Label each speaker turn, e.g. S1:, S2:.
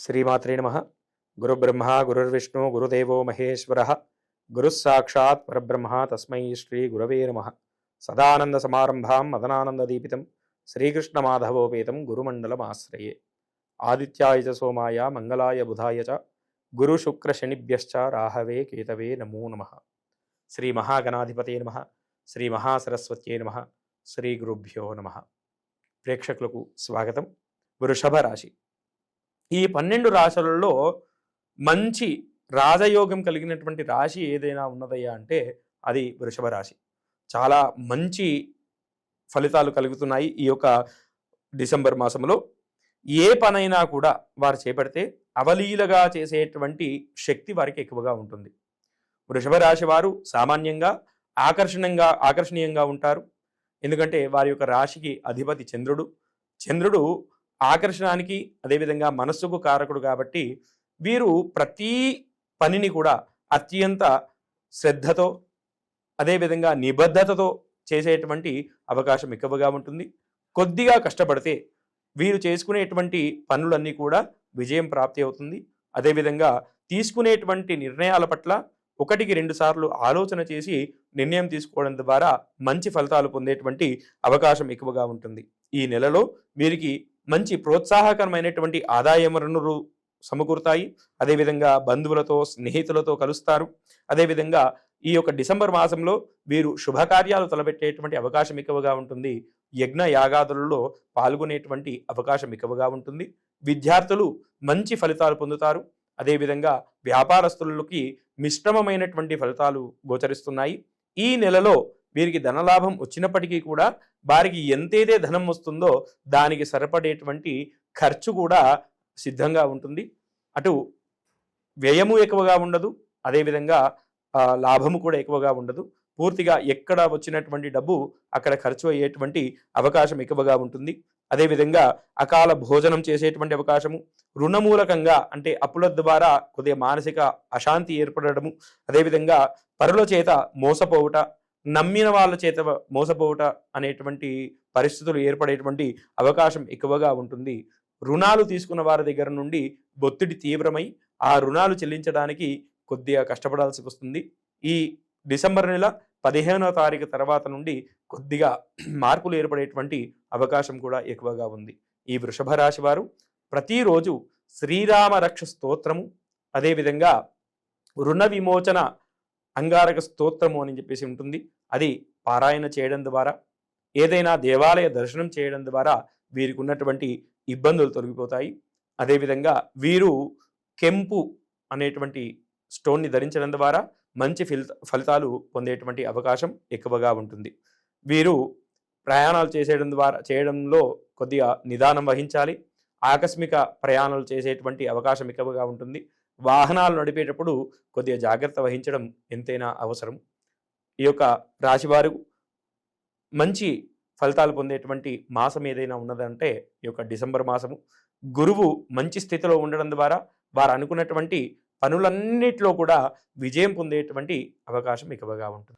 S1: శ్రీమాత్రే నమ. గురుబ్రహ్మ గురుర్విష్ణు గురుదేవో మహేశ్వర గురుస్సాక్షాత్ పరబ్రహ్మ తస్మై శ్రీ గురవే నమ. సదానంద సమారంభాం మదనానందదీపితం శ్రీకృష్ణమాధవోపేతం గురుమండలమాశ్రయే ఆదిత్యాయ చ సోమాయ మంగళాయ బుధాయ చ గురు శుక్ర శనిభ్యశ్చ రాహవే కేతవే నమో నమ. శ్రీ మహాగణాధిపతే నమ. శ్రీ మహాసరస్వత్యే నమ. శ్రీ గురుభ్యో నమ. ప్రేక్షకులకు స్వాగతం. వృషభ రాశి. ఈ పన్నెండు రాశులలో మంచి రాజయోగం కలిగినటువంటి రాశి ఏదైనా ఉన్నదయ్యా అంటే అది వృషభ రాశి. చాలా మంచి ఫలితాలు కలుగుతున్నాయి ఈ యొక్క డిసెంబర్ మాసంలో. ఏ పనైనా కూడా వారు చేపడితే అవలీలగా చేసేటువంటి శక్తి వారికి ఎక్కువగా ఉంటుంది. వృషభ రాశి వారు సామాన్యంగా ఆకర్షణంగా ఆకర్షణీయంగా ఉంటారు. ఎందుకంటే వారి యొక్క రాశికి అధిపతి చంద్రుడు. చంద్రుడు ఆకర్షణానికి అదేవిధంగా మనస్సుకు కారకుడు కాబట్టి వీరు ప్రతి పనిని కూడా అత్యంత శ్రద్ధతో అదేవిధంగా నిబద్ధతతో చేసేటువంటి అవకాశం ఎక్కువగా ఉంటుంది. కొద్దిగా కష్టపడితే వీరు చేసుకునేటువంటి పనులన్నీ కూడా విజయం ప్రాప్తి అవుతుంది. అదేవిధంగా తీసుకునేటువంటి నిర్ణయాల పట్ల ఒకటికి రెండు సార్లు ఆలోచన చేసి నిర్ణయం తీసుకోవడం ద్వారా మంచి ఫలితాలు పొందేటువంటి అవకాశం ఎక్కువగా ఉంటుంది. ఈ నెలలో వీరికి మంచి ప్రోత్సాహకరమైనటువంటి ఆదాయ వనరులు సమకూరుతాయి. అదేవిధంగా బంధువులతో స్నేహితులతో కలుస్తారు. అదేవిధంగా ఈ యొక్క డిసెంబర్ మాసంలో వీరు శుభకార్యాలు తలపెట్టేటువంటి అవకాశం ఎక్కువగా ఉంటుంది. యజ్ఞ యాగాదులలో పాల్గొనేటువంటి అవకాశం ఎక్కువగా ఉంటుంది. విద్యార్థులు మంచి ఫలితాలు పొందుతారు. అదేవిధంగా వ్యాపారస్తులకి మిశ్రమమైనటువంటి ఫలితాలు గోచరిస్తున్నాయి. ఈ నెలలో వీరికి ధనలాభం వచ్చినప్పటికీ కూడా వారికి ఎంతైతే ధనం వస్తుందో దానికి సరిపడేటువంటి ఖర్చు కూడా సిద్ధంగా ఉంటుంది. అటు వ్యయము ఎక్కువగా ఉండదు అదేవిధంగా లాభము కూడా ఎక్కువగా ఉండదు. పూర్తిగా ఎక్కడ వచ్చినటువంటి డబ్బు అక్కడ ఖర్చు అయ్యేటువంటి అవకాశం ఎక్కువగా ఉంటుంది. అదేవిధంగా అకాల భోజనం చేసేటువంటి అవకాశము రుణమూలకంగా అంటే అప్పుల ద్వారా కొద్దిగా మానసిక అశాంతి ఏర్పడము అదేవిధంగా పరుల చేత మోసపోవుట నమ్మిన వాళ్ళ చేత మోసపోవుట అనేటువంటి పరిస్థితులు ఏర్పడేటువంటి అవకాశం ఎక్కువగా ఉంటుంది. రుణాలు తీసుకున్న వారి దగ్గర నుండి ఒత్తిడి తీవ్రమై ఆ రుణాలు చెల్లించడానికి కొద్దిగా కష్టపడాల్సి వస్తుంది. ఈ డిసెంబర్ నెల పదిహేనో తారీఖు తర్వాత నుండి కొద్దిగా మార్పులు ఏర్పడేటువంటి అవకాశం కూడా ఎక్కువగా ఉంది. ఈ వృషభ రాశి వారు ప్రతిరోజు శ్రీరామ రక్ష స్తోత్రము అదేవిధంగా రుణ విమోచన అంగారక స్తోత్రము అని చెప్పేసి ఉంటుంది. అది పారాయణ చేయడం ద్వారా ఏదైనా దేవాలయ దర్శనం చేయడం ద్వారా వీరికి ఉన్నటువంటి ఇబ్బందులు తొలగిపోతాయి. అదేవిధంగా వీరు కెంపు అనేటువంటి స్టోన్ని ధరించడం ద్వారా మంచి ఫిల్ ఫలితాలు పొందేటువంటి అవకాశం ఎక్కువగా ఉంటుంది. వీరు ప్రయాణాలు చేసేయడం ద్వారా చేయడంలో కొద్దిగా నిదానం వహించాలి. ఆకస్మిక ప్రయాణాలు చేసేటువంటి అవకాశం ఎక్కువగా ఉంటుంది. వాహనాలు నడిపేటప్పుడు కొద్దిగా జాగ్రత్త వహించడం ఎంతైనా అవసరం. ఈ యొక్క రాశివారు మంచి ఫలితాలు పొందేటువంటి మాసం ఏదైనా ఉన్నదంటే ఈ యొక్క డిసెంబర్ మాసము. గురువు మంచి స్థితిలో ఉండడం ద్వారా వారు అనుకున్నటువంటి పనులన్నిటిలో కూడా విజయం పొందేటువంటి అవకాశం ఎక్కువగా ఉంటుంది.